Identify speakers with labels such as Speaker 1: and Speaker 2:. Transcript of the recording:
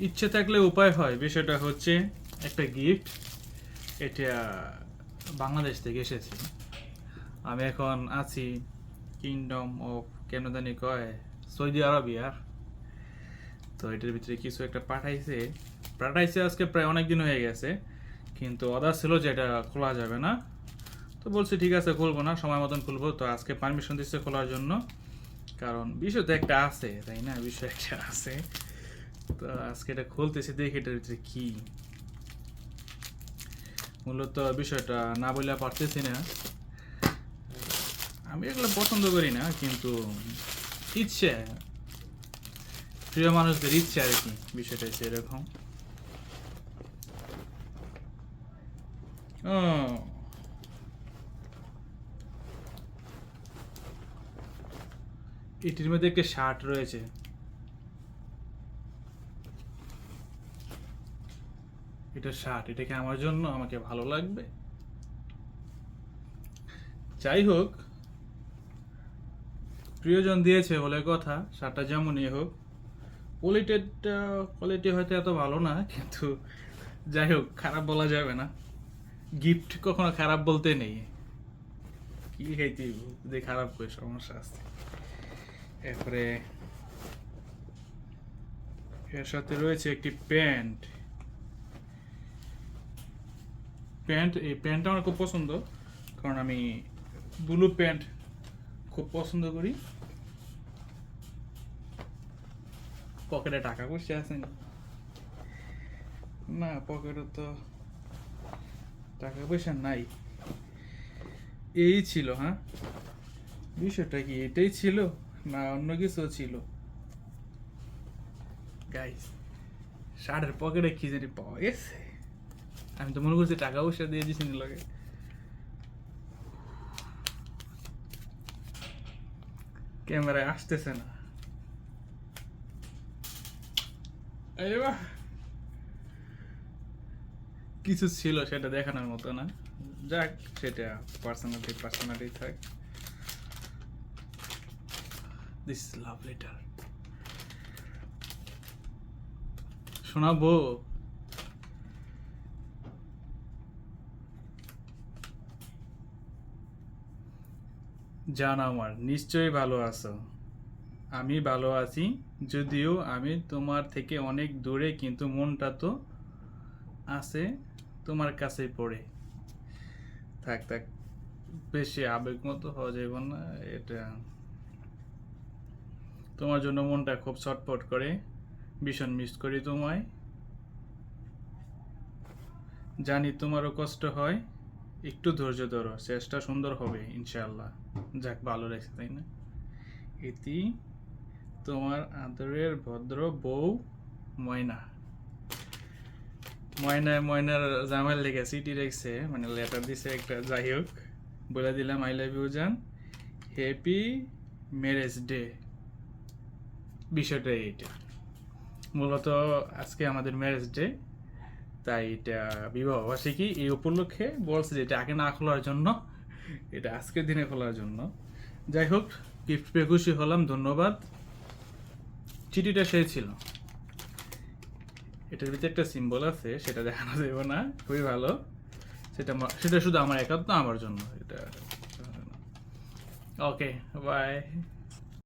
Speaker 1: ইচ্ছে থাকলে উপায় হয়। বিষয়টা হচ্ছে একটা গিফট এটা বাংলাদেশ থেকে এসেছে। আমি এখন আছি কিংডম অফ কেন জানি কয়? সৌদি আরবিয়ার। তো এটার ভিতরে কিছু একটা পাঠাইছে। পাঠাইছে আজকে প্রায় অনেক দিন হয়ে গেছে। কিন্তু অর্ডার ছিল যে এটা খোলা যাবে না। তো বলছি, ঠিক আছে, খুলবো না। সময় মতন খুলবো। তো আজকে পারমিশন দিচ্ছে খোলার জন্য। কারণ বিষয় তো একটা আছে, তাই না? বিষয় একটা আছে। তো আজকে এটা খুলতেছি, দেখি এটার ভিতরে কি। মূলত বিষয়টা না বললে পারতেছি না। আমি এগুলো পছন্দ করি না, কিন্তু ইচ্ছে। প্রিয় মানুষদের ইচ্ছে আর কি, বিষয়টা হচ্ছে এরকম। ও। এটির মধ্যে একটা শার্ট রয়েছে। এটা শার্ট এটা কি আমার জন্য? আমাকে ভালো লাগবে? যাই হোক প্রিয়জন দিয়েছে বলে কথা শার্টটা যেমনই হোক। কোয়ালিটিটা কোয়ালিটি হয়তো এত ভালো না, কিন্তু যাই হোক খারাপ বলা যাবে না। গিফট কখনো খারাপ বলতে নেই। কি খাইতে যদি খারাপ করে সমস্যা আছে। এরপরে, এর সাথে রয়েছে একটি প্যান্ট। প্যান্ট, এই প্যান্টটা আমার খুব পছন্দ। কারণ আমি ব্লু প্যান্ট খুব পছন্দ করি। পকেটে টাকা পয়সা আছে না। পকেটে তো টাকা পয়সা নাই। এই ছিল হ্যাঁ? বিষয়টা কি, এটাই ছিল না অন্য কিছু ছিল? গাইস শার্টের পকেটে কি পাওয়া গেছে। আমি তো মনে করছি টাকা পয়সা দিয়ে দিছি লগে। ক্যামেরায় আসতেছে না। কিছু ছিল সেটা দেখানোর মতো না। যাক, সেটা পার্সোনালিটি পার্সোনালিটি থাক। দিস লাভ লেটার শোনাবো? জান আমার, নিশ্চয়ই ভালো আছো। আমি ভালো আছি, যদিও আমি তোমার থেকে অনেক দূরে, কিন্তু মনটা তো আছে তোমার কাছে পড়ে। থাক থাক, বেশি আবেগ মতো হওয়া যাবে না, এটা তোমার জন্য মনটা খুব ছটফট করে, ভীষণ মিস করি তোমায়। জানি তোমারও কষ্ট হয় একটু ধৈর্য ধরো, চেষ্টা সুন্দর হবে ইনশাআল্লাহ। যাক, ভালো লাগছে, তাই না? এটি তোমার আদরের ভদ্র বউ ময়না। ময়নায় ময়নার জামাই লেগে সিটি রেখছে মানে লেটার দিছে একটা, যাই হোক, বলে দিলাম আই লাভ ইউ জান। হ্যাপি ম্যারেজ ডে বিষয়টা এইটা। মূলত আজকে আমাদের ম্যারেজ ডে তাই এটা বিবাহ বার্ষিকী এই উপলক্ষে বলছে যে এটা আগে না খোলার জন্য, এটা আজকের দিনে খোলার জন্য। যাই হোক গিফট পেয়ে খুশি হলাম, ধন্যবাদ। চিঠিটা সেই ছিল। এটার ভিতরে একটা সিম্বল আছে, সেটা দেখানো যাবে না, খুবই ভালো। সেটা সেটা শুধু আমার একাত্ম আমার জন্য। এটা ওকে বাই